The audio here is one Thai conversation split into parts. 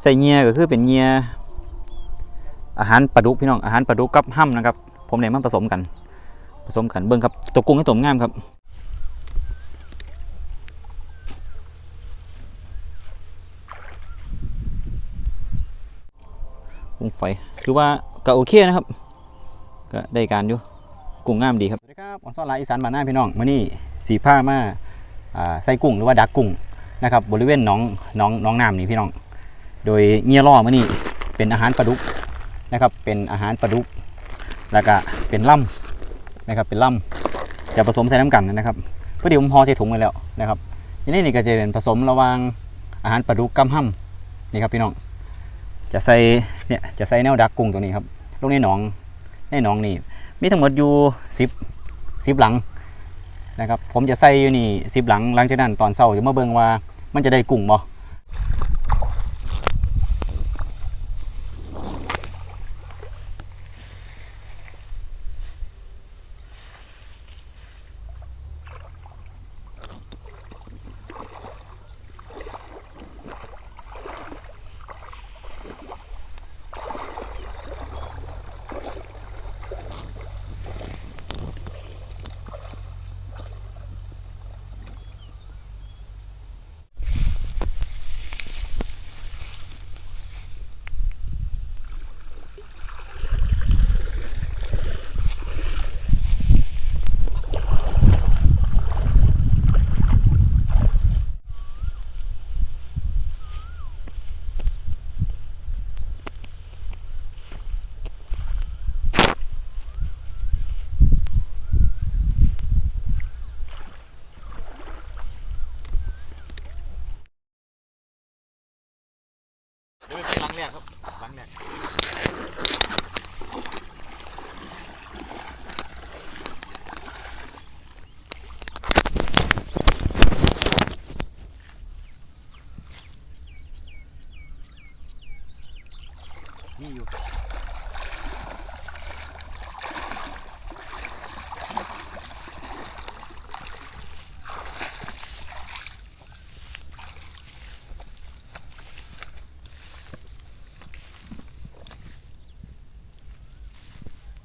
ใส่เงียก็คือเป็นเงียอาหารปลาดุกพี่น้องอาหารปลาดุกกับห้ำนะครับ ผมเนี่ยมันผสมกัน ผสมกันเบิ่งครับตัวกุ้งให้ตัวงามครับกุ้งไฟคือว่าก็โอเคนะครับ ก็ได้การอยู่กุ้งงามดีครับสวัสดีครับออนซ่อนลายอีสานบ้านหน้าพี่น้องมื้อนี้สีผ้ามาใส่กุ้งหรือว่าดักกุ้งนะครับบริเวณน้องน้องน้องน้ำนี่พี่น้อง โดยเงียล่อมื้อนี้เป็นอาหารปลาดุกนะครับ เป็นอาหารปลาดุก แล้วก็เป็นล่ำนะครับ เป็นล่ำจะผสมใส่น้ำกันนะครับพอดีผมห่อใส่ถุงไว้แล้วนะครับทีนี้นี่ก็จะเป็นผสมระหว่างอาหารปลาดุกกับห้ำนี่ครับพี่น้อง จะใส่เนี่ยจะใส่แนวดักกุ้งตัวนี้ครับลงในหนองในหนองนี่มีทั้งหมดอยู่สิบสิบหลังนะครับ ผมจะใส่อยู่นี่สิบหลังหลังจากนั้นตอนเช้าจะมาเบิ่งว่ามันจะได้กุ้งบ่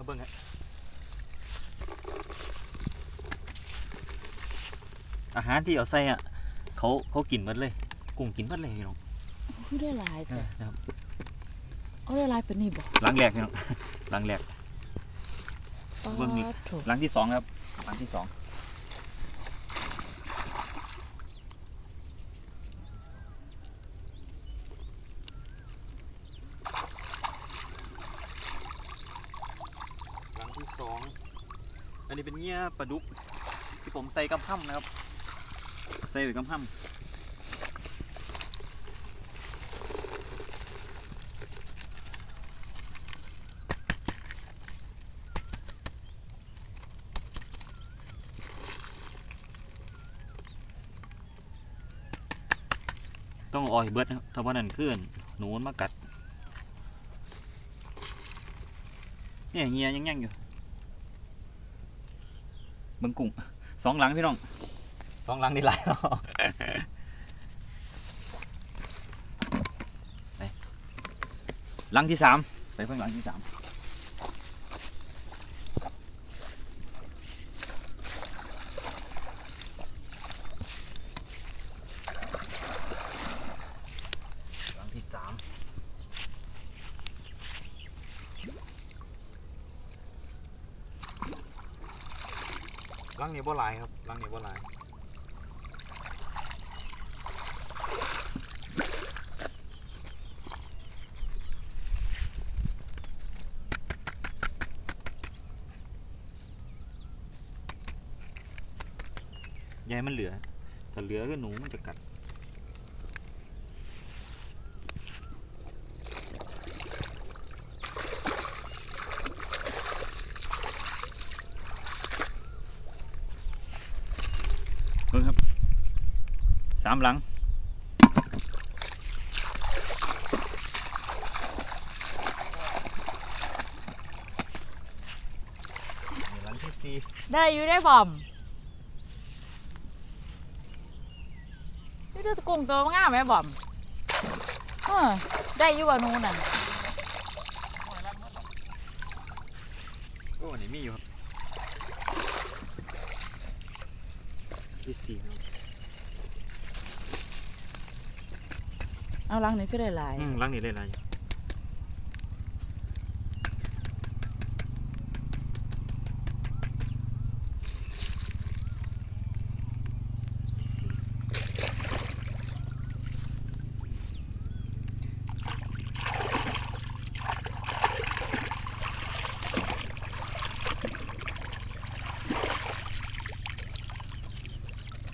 เบิ่งฮะอาหารที่เอาใส่อะเขาเขากินหมดเลย กุ้งกินหมดเลยพี่น้องคือได้หลายเอแต่อนะครับเอาได้หลายเป็นนี่บ่หลังแรกพี่น้องหลังแรกเบิ่งนี่ปาดโถหลังที่สองครับหลังที่สองหลังที่ สองอันนี้เป็นเงี้ยปลาดุกที่ผมใส่กำห้ำนะครับ ใส่ไว้กำห้ำต้องอาอยเบิดนะครับถ้าว่านั่นเคลื่อนหนูมันมากัดเนี่ยเงี้ยยังยังอยู่ บิ่งกุ้งสองหลังพี่น้องสองหลังนี่หลายแล้วไปหลังที่สามไปเพิ่งหลังที่สามหลังที่สามห ลังนี้บ่หลายครับหลังนี้บ่หลายยายมันเหลือ ถ้าเหลือก็หนูมันจะกัด เบิ่งครับ สามหลัง หลังที่สี่ได้อยู่ได้บ่อมนี่จะกุ้งตัวงามไหมบ่อมโอ้อได้อยู่ว่าหนูน่ะโอ้นี่มีอยู่ครับที่สี่ครับ เอาลังนี้ก็ได้หลาย อืมล้างนี่เลยอะไรที่สี่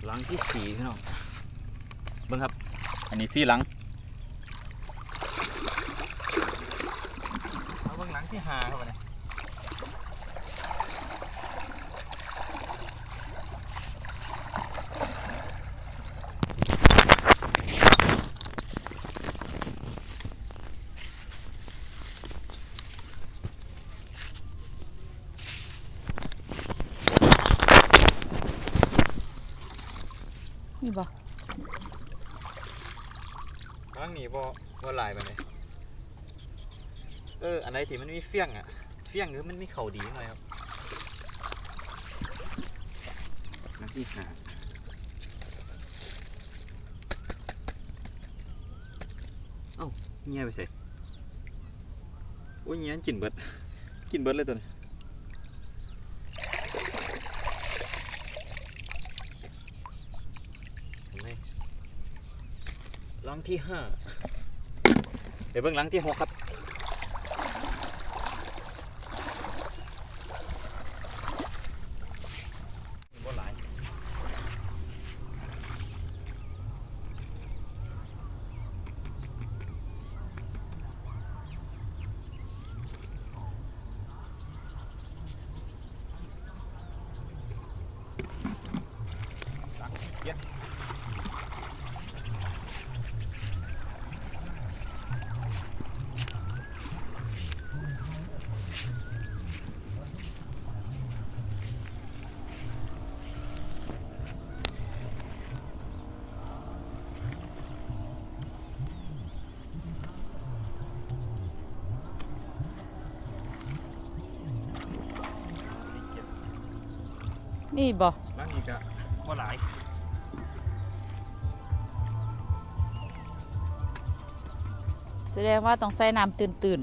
หลังที่สี่พี่น้องเบิ่งครับ อันนี้สี่หลัง เอาเบื้องหลัง ที่หาเข้าไปเนี่ยนี่บ่หลังนี้บ่บ่หลายไปเลย เอออันไหนที่มันมีเฟี้ยงอะเฟี้ยงหรือมันมีเข่าดีหน่อยครับหลังที่หาเอ้าเงียไปใส่โอ้ยเงียกินเบิดกินเบิดเลยตัวนี้เห็นไหมหลังที่ห้าเดี๋ยวเบิ่งหลังที่หกครับ บ่หลาย หลังเจ็ดนี่เจ็ดนี่บ่หลังนี้ก็บ่หลาย ดงว่าต้องใส่น้ำตื่น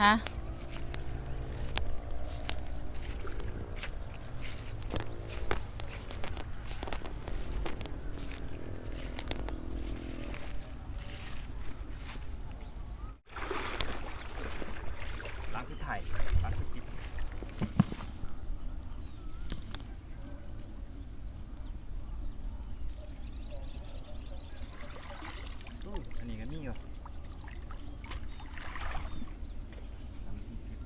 ฮะหลังที่ไทยหลังที่สิบอู้อันนี้ก็มีอยู่หลังที่สิบ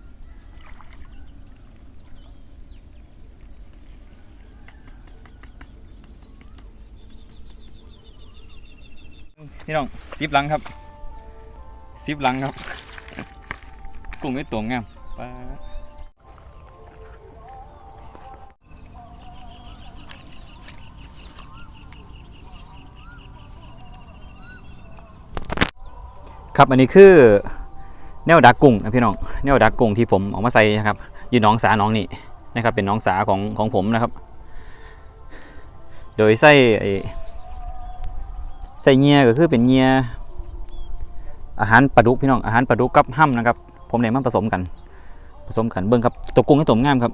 พี่น้องสิบหลังครับสิบหลังครับ กุ้งไม่ตัวงามปลาครับอันนี้คือแนวดักกุ้งนะพี่น้องแนวดักกุ้งที่ผมเอามาใส่นะครับอยู่น้องสาหน้องนี่นะครับเป็นน้องสาของของผมนะครับ โดยใส่ไอ ใส่เงียก็คือเป็นเงียอาหารปลาดุกพี่น้องอาหารปลาดุกกับห้ำนะครับ ผมเนี่ยมันผสมกัน ผสมกันเบิ่งครับตัวกุ้งให้ตัวงามครับ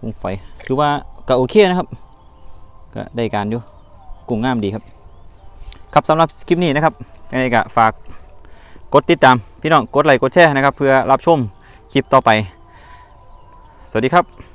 กุ้งไฟคือว่าก็โอเคนะครับ ก็ได้การอยู่กุ้งงามดีครับ ครับสำหรับคลิปนี้นะครับยังไงก็ฝากกดติดตามพี่น้องกดไลค์กดแชร์นะครับ เพื่อรับชมคลิปต่อไป สวัสดีครับ